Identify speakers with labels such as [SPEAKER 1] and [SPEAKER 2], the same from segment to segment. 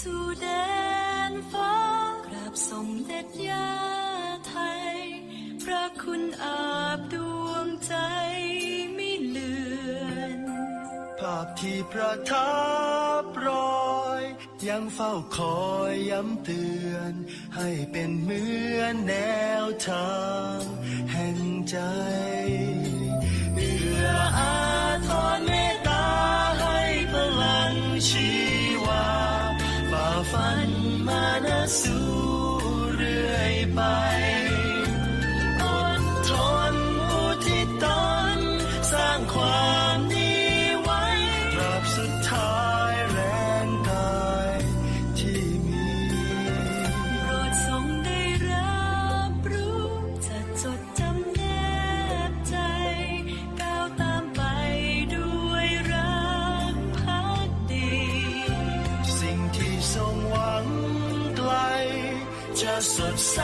[SPEAKER 1] สู่แดนฟ้ากราบสมเด็จยาไทย พระคุณอาบดวงใจไม่เลือน
[SPEAKER 2] ภาพที่ประทับรอย ยังเฝ้าคอยย้ำเตือน ให้เป็นเหมือนแนวทาง แห่งใจ สู่เรื่อยไป
[SPEAKER 1] จะ
[SPEAKER 2] สดใส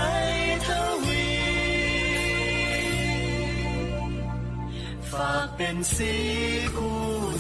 [SPEAKER 2] ทวีฝากเป็นสีคู่